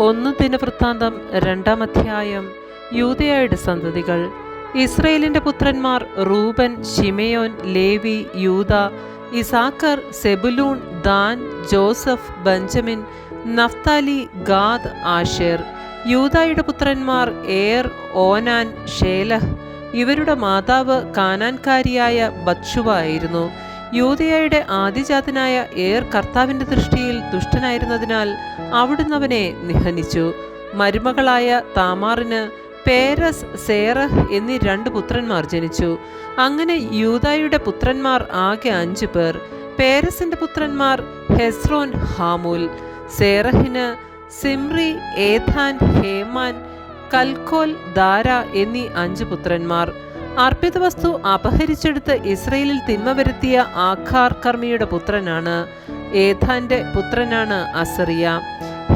ഒന്ന് ദിനവൃത്താന്തം രണ്ടാം അധ്യായം യൂതയായുടെ സന്തതികൾ. ഇസ്രയേലിന്റെ പുത്രന്മാർ Reuben Simeon Levi Judah Issachar Zebulun Dan Joseph Benjamin Naphtali Gad Asher യൂതായുടെ പുത്രന്മാർ ഏർ ഓനാൻ ഷേലഹ് ഇവരുടെ മാതാവ് കാനാൻകാരിയായ ബത്ഷുവ ആയിരുന്നു. യൂതയായുടെ ആദിജാതനായ ഏർ കർത്താവിന്റെ ദൃഷ്ടിയിൽ ദുഷ്ടനായിരുന്നതിനാൽ അവിടുന്ന് അവനെ നിഹനിച്ചു. മരുമകളായ താമാറിന് പേരസ് സേറഹ് എന്നീ രണ്ട് പുത്രന്മാർ ജനിച്ചു. അങ്ങനെ യൂതായുടെ പുത്രന്മാർ ആകെ അഞ്ചു പേർ. പേരസിന്റെ പുത്രന്മാർ Hezron Hamul. സേറഹിന് Zimri Ethan Heman Calcol Dara എന്നീ അഞ്ച് പുത്രന്മാർ. അർപ്പിത വസ്തു അപഹരിച്ചെടുത്ത് ഇസ്രയേലിൽ തിന്മ വരുത്തിയ ആഖാർ കർമ്മിയുടെ പുത്രനാണ് ഏഥാന്റെ പുത്രനാണ് അസറിയ.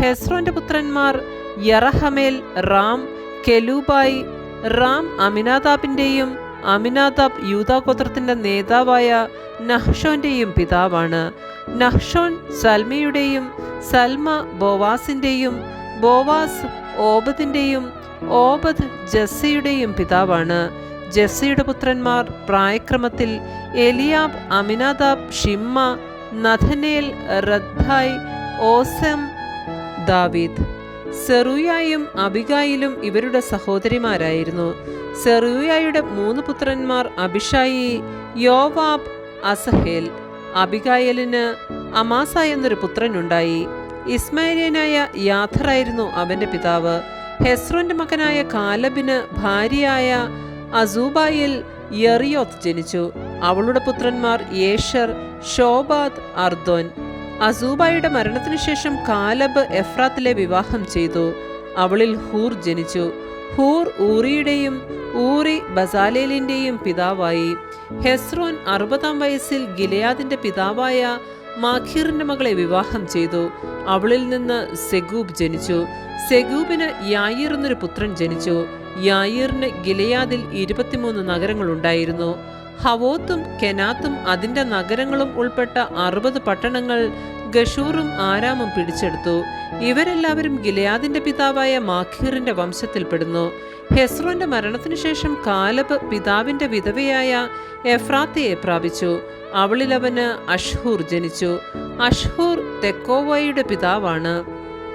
ഹെസ്രോന്റെ പുത്രന്മാർ യറഹമേൽ റാം കെലൂബായി റാം അമിനാദാബിന്റെയും അമിനാതാബ് യൂതാഗോത്രത്തിന്റെ നേതാവായ നഹ്ഷോന്റെയും പിതാവാണ്. നഹ്ഷോൻ സൽമയുടെയും സൽമ ബോവാസിന്റെയും ബോവാസ് ഓബദിന്റെയും ഓബദ് ജസ്സിയുടെയും പിതാവാണ്. ജസ്സിയുടെ പുത്രന്മാർ പ്രായക്രമത്തിൽ എലിയാബ് അമിനാദാബ് ഷിമ്മ നഥനേൽ റദ്ദായ് ഓസം ദാവീദ്. സെറൂയായും അബിഗായിലും ഇവരുടെ സഹോദരിമാരായിരുന്നു. സെറൂയായുടെ മൂന്ന് പുത്രന്മാർ അബിഷായി യോവാബ് അസഹേൽ. അബിഗായലിന് അമാസ എന്നൊരു പുത്രനുണ്ടായി. ഇസ്മായിലിയനായ യാഥറായിരുന്നു അവന്റെ പിതാവ്. ഹെസ്രോന്റെ മകനായ കാലബിന് ഭാര്യയായ അസൂബായിൽ യറിയോത്ത് ജനിച്ചു. അവളുടെ പുത്രന്മാർ യേഷർ ഷോബാദ് അർദോൻ. അസൂബായുടെ മരണത്തിനു ശേഷം കാലബ് എഫ്രാത്തിലെ വിവാഹം ചെയ്തു. അവളിൽ ഹൂർ ജനിച്ചു. ഹൂർ ഊറിയുടെയും ഊറി ബസാലേലിന്റെയും പിതാവായി. ഹെസ്രോൻ അറുപതാം വയസ്സിൽ ഗിലയാദിന്റെ പിതാവായ മാഖീറിന്റെ മകളെ വിവാഹം ചെയ്തു. അവളിൽ നിന്ന് സെഗൂബ് ജനിച്ചു. സെഗൂബിന് യായിർ എന്നൊരു പുത്രൻ ജനിച്ചു. യായിറിന് ഗിലയാദിൽ ഇരുപത്തിമൂന്ന് നഗരങ്ങളുണ്ടായിരുന്നു. ഹവോത്തും കെനാത്തും അതിന്റെ നഗരങ്ങളും ഉൾപ്പെട്ട അറുപത് പട്ടണങ്ങൾ ഗഷൂറും ആരാമും പിടിച്ചെടുത്തു. ഇവരെല്ലാവരും ഗിലയാദിന്റെ പിതാവായ മാഖീറിന്റെ വംശത്തിൽപ്പെടുന്നു ഹെസ്രോന്റെ മരണത്തിനു ശേഷം കാലബ് പിതാവിന്റെ വിധവയായ എഫ്രാത്തയെ പ്രാപിച്ചു. അവളിൽ അവന് അഷ്ഹൂർ ജനിച്ചു. അഷ്ഹൂർ തെക്കോവയുടെ പിതാവാണ്.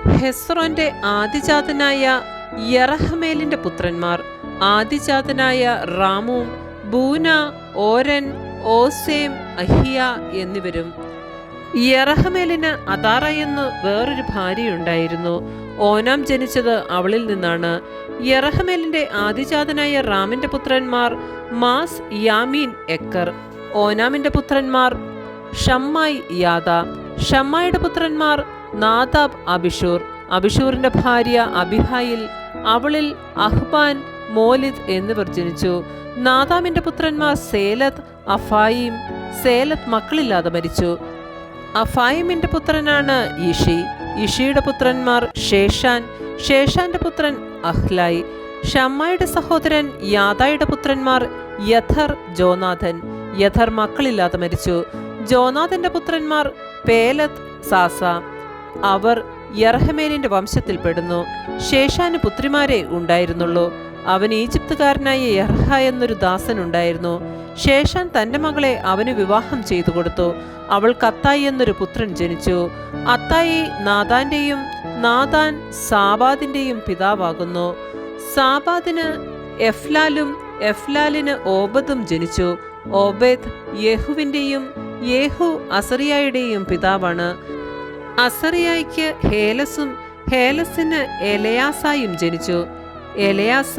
ഹെസ്രോന്റെ ആദിജാതനായ യറഹമേലിന്റെ പുത്രന്മാർ ആദിജാതനായ റാമും ബൂന ഓരൻ ഓസേം അഹിയ എന്നിവരും. യറഹമേലിന് അതാറ എന്ന് വേറൊരു ഭാര്യയുണ്ടായിരുന്നു. ഓനാം ജനിച്ചത് അവളിൽ നിന്നാണ്. യറഹമേലിന്റെ ആദിജാതനായ റാമിന്റെ പുത്രന്മാർ മാസ് യാമീൻ എക്കർ. ഓനാമിന്റെ പുത്രന്മാർ ഷമ്മായി യാദ. ഷമ്മായുടെ പുത്രന്മാർ നാദാബ് അബിഷൂർ. അബിഷൂറിന്റെ ഭാര്യ അബിഹായിൽ അവളിൽ അഹ്ബാൻ മോലിദ് എന്നിവർ ജനിച്ചു. നാദാമിന്റെ പുത്രന്മാർ സേലത്ത് അഫായിം. സേലത്ത് മക്കളില്ലാതെ മരിച്ചു. അഫായിമിന്റെ പുത്രനാണ് ഇഷി. ഇഷിയുടെ പുത്രന്മാർ ഷേഷാൻ ഷേഷാന്റെ പുത്രൻ അഹ്ലായി. ഷമ്മായുടെ സഹോദരൻ യാദായുടെ പുത്രന്മാർ യഥർ ജോനാഥൻ. യഥർ മക്കളില്ലാതെ മരിച്ചു. ജോനാഥന്റെ പുത്രന്മാർ പേലത് സാസ. അവർ യർഹമേലിന്റെ വംശത്തിൽപ്പെടുന്നു ശേഷാന് പുത്രിമാരെ ഉണ്ടായിരുന്നുള്ളൂ. അവൻ ഈജിപ്തുകാരനായ യർഹ എന്നൊരു ദാസൻ ഉണ്ടായിരുന്നു. ശേഷാൻ തന്റെ മകളെ അവന് വിവാഹം ചെയ്തു കൊടുത്തു. അവൾ കത്തായി എന്നൊരു പുത്രൻ ജനിച്ചു. അത്തായി നാദാന്റെയും നാദാൻ സാബാദിന്റെയും പിതാവാകുന്നു. സാബാദിന് എഫ്ലാലും എഫ്ലാലിന് ഓബദും ജനിച്ചു. ഓബേദ് യഹുവിന്റെയും യേഹു അസറിയായുടെയും പിതാവാണ്. അസറിയായ്ക്ക് ഹേലസും ഹേലസിന് എലയാസായും ജനിച്ചു. എലയാസ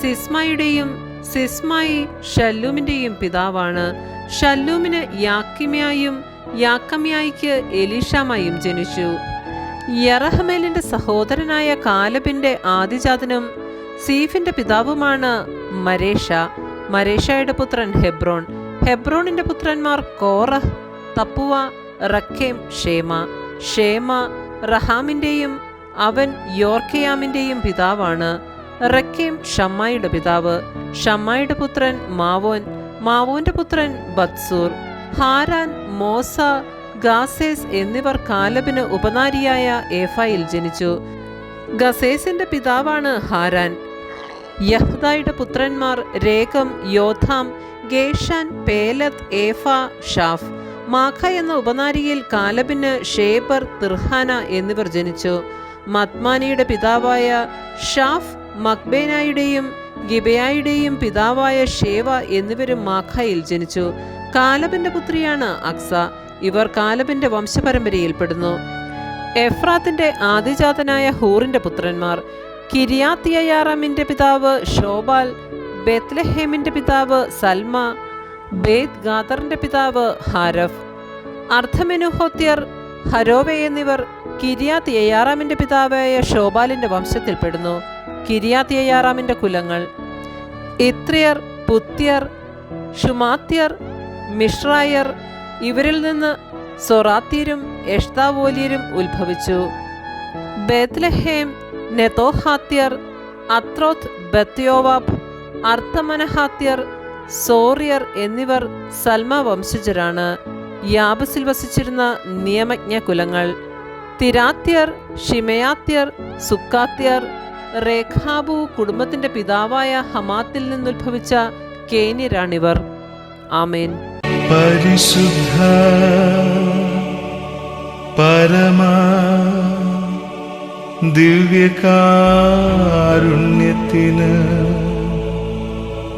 സിസ്മയുടെയും സിസ്മായി ഷല്ലൂമിന്റെയും പിതാവാണ്. ഷല്ലൂമിന് യാക്കിമയായും യാക്കമ്യായിക്ക് എലീഷാമായും ജനിച്ചു. യറഹമേലിന്റെ സഹോദരനായ കാലബിന്റെ ആദിജാതനും സീഫിന്റെ പിതാവുമാണ് മരേഷ മരേഷയുടെ പുത്രൻ ഹെബ്രോൺ. ഹെബ്രോണിന്റെ പുത്രന്മാർ കോറഹ് തപ്പുവ റക്കേം ഷേമ. ഷേമ റഹാമിന്റെയും അവൻ യോർക്കയാമിന്റെയും പിതാവാണ്. റക്കേം ഷമ്മായുടെ പിതാവ്. ഷമ്മായുടെ പുത്രൻ മാവോൻ. മാവോന്റെ പുത്രൻ ബത്സൂർ. ഹാരാൻ മോസ ഗാസേസ് എന്നിവർ കാലബിന് ഉപനാരിയായ ഏഫായിൽ ജനിച്ചു. ഗസേസിന്റെ പിതാവാണ് ഹാരാൻ. യഹ്ദായുടെ പുത്രന്മാർ രേഖം യോധാം ഗേഷാൻ പേലത്ത് ഏഫ ഷാഫ്. മാഖ എന്ന ഉപനാരിയിൽ കാലബിന് ഷേബർ തിർഹാന എന്നിവർ ജനിച്ചു. മത്മാനിയുടെ പിതാവായ ഷാഫ് മക്ബേനായുടെയും ഗിബയായുടെയും പിതാവായ ഷേവ എന്നിവരും മാഖയിൽ ജനിച്ചു. കാലബിന്റെ പുത്രിയാണ് അക്സ. ഇവർ കാലബിന്റെ വംശപരമ്പരയിൽപ്പെടുന്നു. എഫ്രാത്തിന്റെ ആദിജാതനായ ഹൂറിന്റെ പുത്രന്മാർ. കിരിയാത്തിയയാറാമിന്റെ പിതാവ് ഷോബാൽ ബെത്ലഹേമിന്റെ പിതാവ് സൽമ ബേത് ഗാദറിന്റെ പിതാവ് ഹാരഫ്. അർദ്ധമെനുഹോത്യർ ഹരോവെ എന്നിവർ കിരിയാത്ത് എയ്യാറാമിന്റെ പിതാവായ ഷോബാലിന്റെ വംശത്തിൽപ്പെടുന്നു. കിരിയാത്ത് എയ്യാറാമിന്റെ കുലങ്ങൾ ഇത്രിയർ പുത്യർ ഷുമാത്യർ മിഷ്രായർ ഇവരിൽ നിന്ന് സൊറാത്തിയരും എഷ്താവോലിയരും ഉത്ഭവിച്ചു. ബേത്ലഹേം നെതോഹാത്യർ അത്രോത്ത് ബത്യോവാബ് അർത്ഥമനഹാത്യർ സോറിയർ എന്നിവർ സൽമ വംശജരാണ്. യാബസിൽ വസിച്ചിരുന്ന നിയമജ്ഞ കുലങ്ങൾ. തിരാത്യർ ഷിമയാത്യർ സുക്കാത്യർ റേഖാബു കുടുംബത്തിന്റെ പിതാവായ ഹമാത്തിൽ നിന്നുദ്ഭവിച്ച കേന്യരാണിവർ. ആമേൻ. പരിശുദ്ധ പരമാ ദിവ്യകാരുണ്യത്തിന്